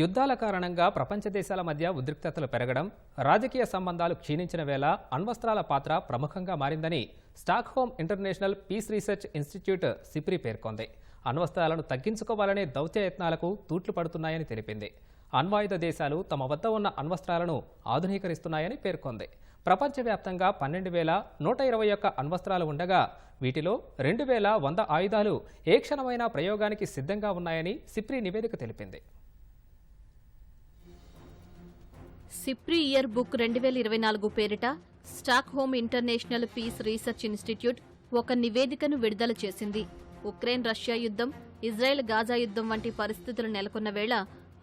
యుద్ధాల కారణంగా ప్రపంచ దేశాల మధ్య ఉద్రిక్తతలు పెరగడం రాజకీయ సంబంధాలు క్షీణించిన వేళ అణ్వస్త్రాల పాత్ర ప్రముఖంగా మారిందని Stockholm International Peace Research Institute SIPRI పేర్కొంది. అణ్వస్త్రాలను తగ్గించుకోవాలనే దౌత్యయత్నాలకు తూట్లు పడుతున్నాయని తెలిపింది. అణ్వాయుధ దేశాలు తమ వద్ద ఉన్న అణ్వస్త్రాలను ఆధునీకరిస్తున్నాయని పేర్కొంది. ప్రపంచవ్యాప్తంగా పన్నెండు వేల నూట ఇరవై ఒక్క అణ్వస్త్రాలు ఉండగా వీటిలో రెండు వేల వంద ఆయుధాలు ఏ క్షణమైనా ప్రయోగానికి సిద్ధంగా ఉన్నాయని సిప్రి నివేదిక తెలిపింది. సిప్రి ఇయర్ బుక్ రెండు వేల ఇరవై నాలుగు పేరిట Stockholm International Peace Research Institute ఒక నివేదికను విడుదల చేసింది. ఉక్రెయిన్ రష్యా యుద్ధం ఇజ్రాయెల్ గాజా యుద్ధం వంటి పరిస్థితులు నెలకొన్న వేళ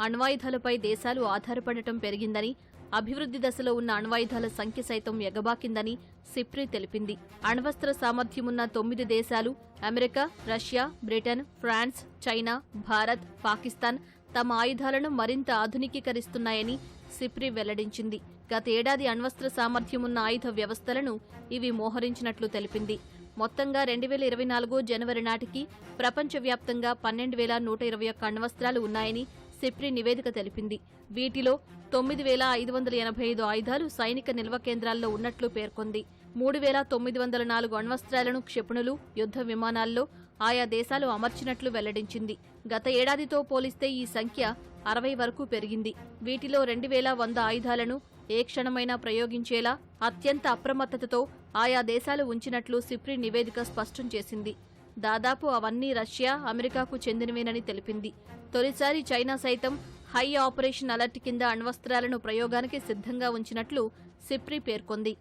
అణ్వాయుధాలపై దేశాలు ఆధారపడటం పెరిగిందని అభివృద్ధి దశలో ఉన్న అణ్వాయుధాల సంఖ్య సైతం ఎగబాకిందని సిప్రి తెలిపింది. అణ్వస్త్ర సామర్థ్యమున్న తొమ్మిది దేశాలు America Russia Britain France China Bharat Pakistan తమ ఆయుధాలను మరింత ఆధునికీకరిస్తున్నాయని సిప్రి వెల్లడించింది. గత ఏడాది అణ్వస్త్ర సామర్థ్యమున్న ఆయుధ వ్యవస్థలను ఇవి మోహరించినట్లు తెలిపింది. మొత్తంగా రెండు వేల ఇరవై నాలుగు జనవరి నాటికి ప్రపంచవ్యాప్తంగా పన్నెండు వేల నూట ఇరవై ఒక్క అణ్వస్త్రాలు ఉన్నాయని సిప్రి నివేదిక తెలిపింది. వీటిలో తొమ్మిది వేల ఐదు వందల ఎనభై ఐదు ఆయుధాలు సైనిక నిల్వ కేంద్రాల్లో ఉన్నట్లు పేర్కొంది. మూడు వేల తొమ్మిది వందల నాలుగు అణ్వస్త్రాలను క్షిపణులు యుద్ధ విమానాల్లో ఆయా దేశాలు అమర్చినట్లు వెల్లడించింది. గత ఏడాదితో పోలిస్తే ఈ సంఖ్య అరవై వరకు పెరిగింది. వీటిలో రెండు వేల వంద ఆయుధాలను ఏ క్షణమైనా ప్రయోగించేలా అత్యంత అప్రమత్తతతో ఆయా దేశాలు ఉంచినట్లు సిప్రి నివేదిక స్పష్టం చేసింది. దాదాపు అవన్నీ రష్యా అమెరికాకు చెందినవేనని తెలిపింది. తొలిసారి చైనా సైతం హై ఆపరేషన్ అలర్ట్ కింద అణ్వస్త్రాలను ప్రయోగానికి సిద్ధంగా ఉంచినట్లు సిప్రి పేర్కొంది.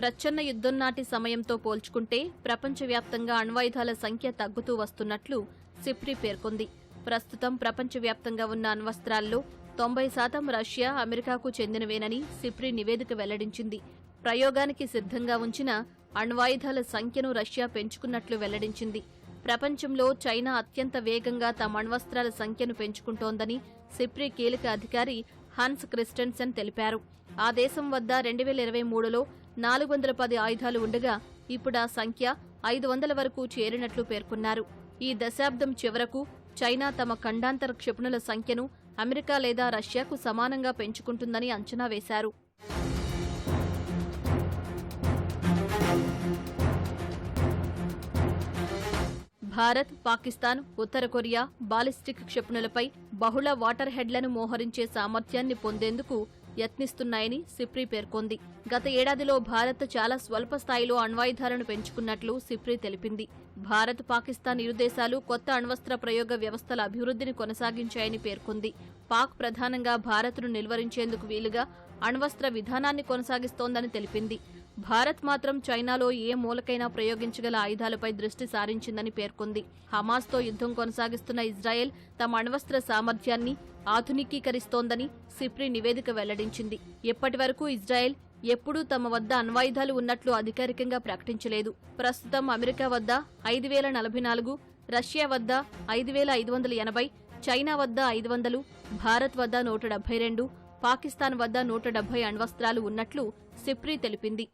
ప్రచ్ఛన్న యుద్ధం నాటి సమయంతో పోల్చుకుంటే ప్రపంచవ్యాప్తంగా అణ్వాయుధాల సంఖ్య తగ్గుతూ వస్తున్నట్లు సిప్రి పేర్కొంది. ప్రస్తుతం ప్రపంచవ్యాప్తంగా ఉన్న అణ్వస్త్రాల్లో తొంభై శాతం రష్యా అమెరికాకు చెందినవేనని సిప్రి నివేదిక వెల్లడించింది. ప్రయోగానికి సిద్ధంగా ఉంచిన అణ్వాయుధాల సంఖ్యను రష్యా పెంచుకున్నట్లు వెల్లడించింది. ప్రపంచంలో చైనా అత్యంత వేగంగా తమ అణ్వస్త్రాల సంఖ్యను పెంచుకుంటోందని సిప్రి కీలక అధికారి హన్స్ క్రిస్టెన్సన్ తెలిపారు. ఆ దేశం వద్ద రెండు వేల ఇరవై మూడులో నాలుగు వందల పది ఆయుధాలు ఉండగా ఇప్పుడు ఆ సంఖ్య ఐదు వందల వరకు చేరినట్లు పేర్కొన్నారు. ఈ దశాబ్దం చివరకు చైనా తమ ఖండాంతర క్షిపణుల సంఖ్యను అమెరికా లేదా రష్యాకు సమానంగా పెంచుకుంటుందని అంచనా వేశారు. భారత్ పాకిస్తాన్ ఉత్తర కొరియా బాలిస్టిక్ క్షిపణులపై బహుళ వాటర్ హెడ్లను మోహరించే సామర్థ్యాన్ని పొందేందుకు యత్నిస్తున్నాయని సిప్రి పేర్కొంది. గత ఏడాదిలో భారత్ చాలా స్వల్ప స్థాయిలో అణ్వాయుధాలను పెంచుకున్నట్లు సిప్రి తెలిపింది. భారత్ పాకిస్తాన్ ఇరు దేశాలు కొత్త అణ్వస్త్ర ప్రయోగ వ్యవస్థల అభివృద్ధిని కొనసాగించాయని పేర్కొంది. పాక్ ప్రధానంగా భారత్ను నిల్వరించేందుకు వీలుగా అణ్వస్త్ర విధానాన్ని కొనసాగిస్తోందని తెలిపింది. భారత్ మాత్రం చైనాలో ఏ మూలకైనా ప్రయోగించగల ఆయుధాలపై దృష్టి సారించిందని పేర్కొంది. హమాస్తో యుద్ధం కొనసాగిస్తున్న ఇజ్రాయెల్ తమ అణ్వస్త్ర సామర్థ్యాన్ని ఆధునికీకరిస్తోందని సిప్రి నివేదిక వెల్లడించింది. ఇప్పటి వరకు ఇజ్రాయెల్ ఎప్పుడూ తమ వద్ద అణ్వాయుధాలు ఉన్నట్లు అధికారికంగా ప్రకటించలేదు. ప్రస్తుతం అమెరికా వద్ద ఐదు వేల నలభై నాలుగు రష్యా వద్ద ఐదు వేల ఐదు వందల ఎనభై చైనా వద్ద ఐదు వందలు భారత్ వద్ద నూట డెబ్బై రెండు పాకిస్తాన్ వద్ద నూట డెబ్బై అణ్వస్త్రాలు ఉన్నట్లు సిప్రీ తెలిపింది.